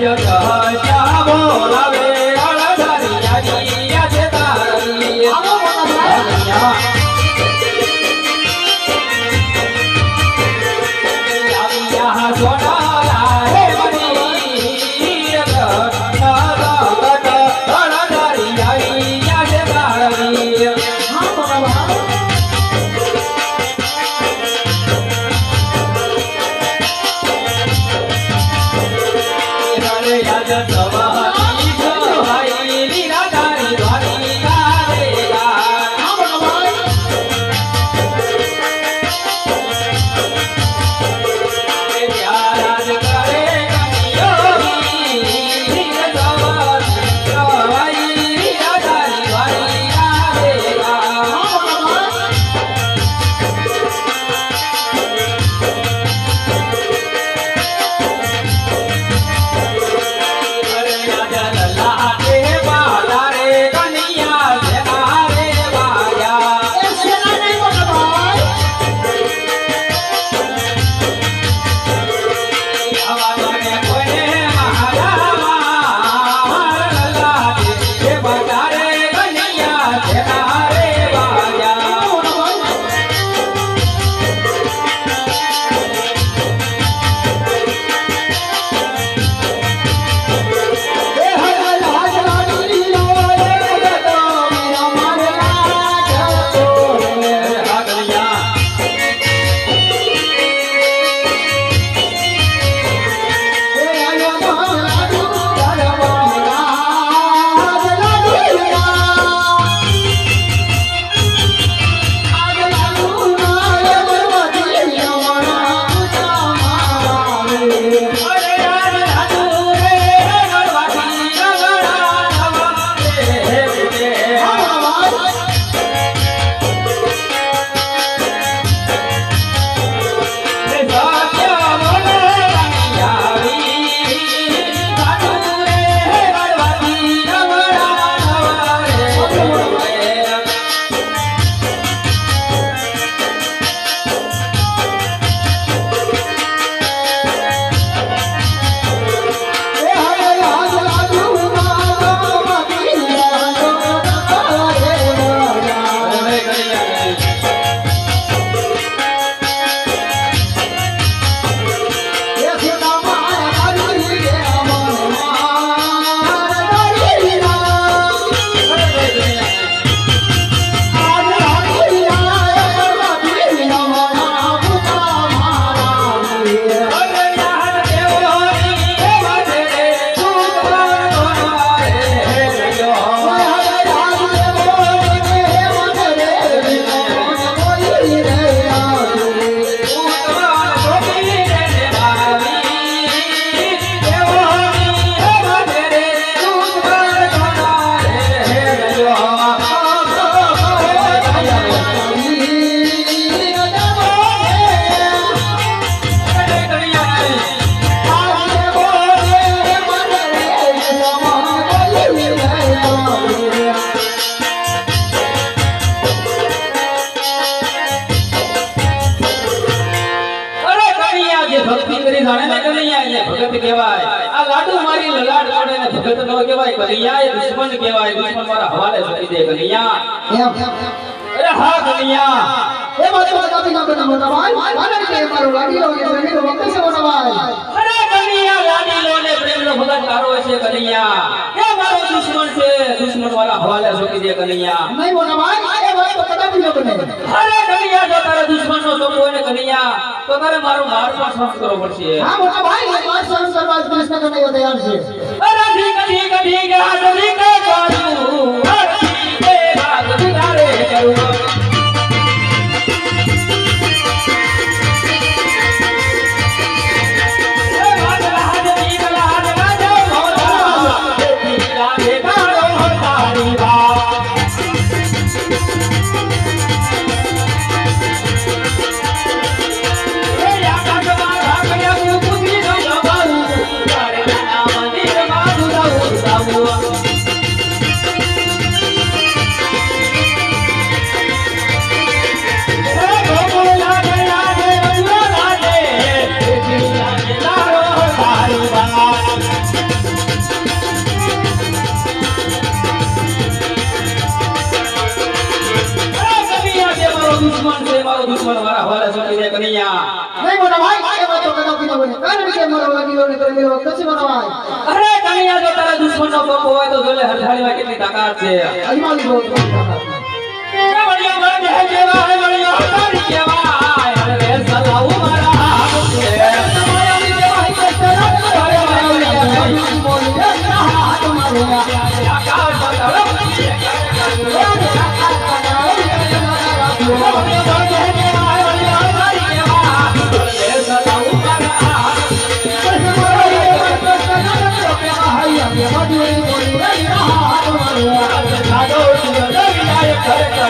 જતા જે ભક્તિ કરી જાણે ને કનૈયા એને ભગત કહેવાય. આ લાડુ મારી લલાડ કોડે ને ભગત નો કહેવાય કનૈયા એ દુશ્મન કહેવાય. દુશ્મન મારા હવાલે છોડી દે કનૈયા અરે હા કનૈયા અરે કનૈયા લાડીલો ને પ્રેમનો ભગત તારો છે કનૈયા એ મારો દુશ્મન છે? દુશ્મન મારા હવાલે છોડી દે કનૈયા અરે કનૈયા જો તારા દુશ્મનનો સમૂહ હોય ને કનૈયા તો તારે મારો માર પણ સહન કરવો પડશે. અરે ઠીક ઠીક ઠીક આ ઠીક કરું અરે દુશ્મન મારા હવાલે છોડી દે કનૈયા. અરે કનૈયા જો તારા દુશ્મન નો હોય તો જોલે હરખાડીમાં કેટલી તાકાત છે. એ વળિયો વળગે જેવા હે વળિયો તારી કહેવાય અરે સલાઉ મારા હાથ.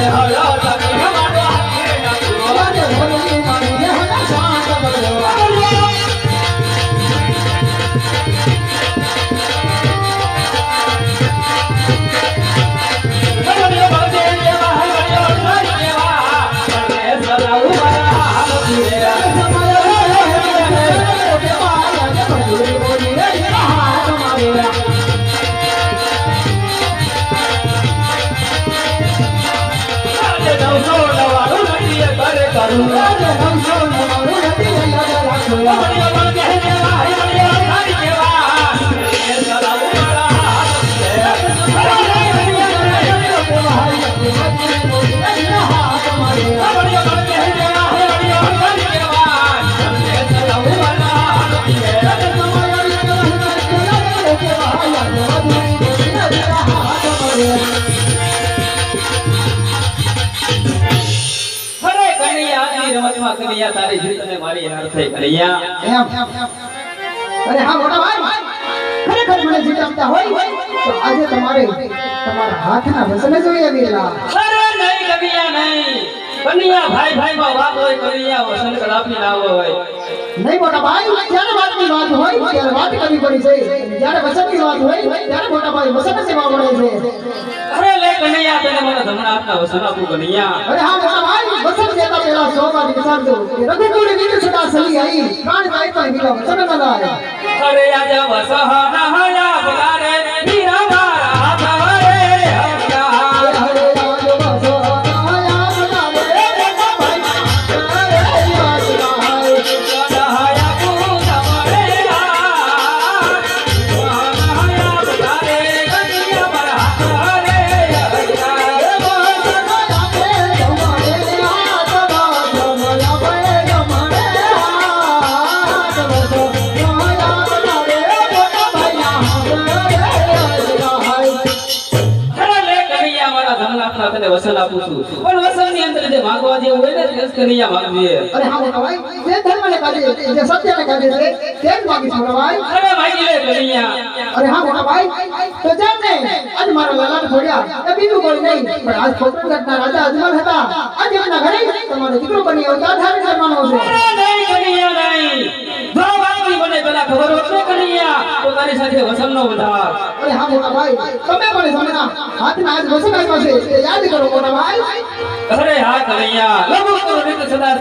આજે કરે કનૈયા તારી જીત અને મારી હાર થઈ. કનૈયા અરે હા મોટા ભાઈ. ખરેખર મને જીતાડતા હોય તો આજે તમારે તમારા હાથના વસને જોઈએ વેલા. અરે નહીં કનૈયા નહીં. કનૈયા ભાઈ ભાઈ માં વાત હોય કનૈયા વસંત કલાપી ના હોય. નહીં મોટા ભાઈ. જ્યારે વાતની વાત હોય ત્યારે વાત કરવી પડી છે. જ્યારે વસનની વાત હોય ત્યારે મોટા ભાઈ વસન સેવા મળે છે. અરે લે કનૈયા તને મને ધમણા હાથના વસન આપું કનૈયા. અરે હા મોટા ભાઈ. વસન દેતા પહેલા સો વાર વિચારજો કે રઘુકુળ વીર સદા સલી આઈ પ્રાણ જાય પણ વસન આપું છું. પણ વસનની અંદર જે ભાગવા જે હોય ને તે જ ભાગી છો ભાઈ. અરે ભાઈ લે કનૈયા હા મોટા ભાઈ તો જેમ ને આજ મારા લાલાને છોડ્યા. એ બીજું કોઈ નહીં પણ આજ ખોટરગઢના રાજા અજમલ હતા. આજ એમના ઘરે તમારો દીકરો બની આવતા ધારણ કરવાનો છે. અરે નહીં કનૈયા નહીં. જો વાતની મને પેલા ખબર હોત ને પોતાની સાથે વસનનો વધાર. અરે હા મોટા ભાઈ. તમે પણ સમજના હાથના આજ વસન આવ્યો છે. યાદ કરો મોટા ભાઈ. અરે હા કનૈયા લગો કરું રીત સદા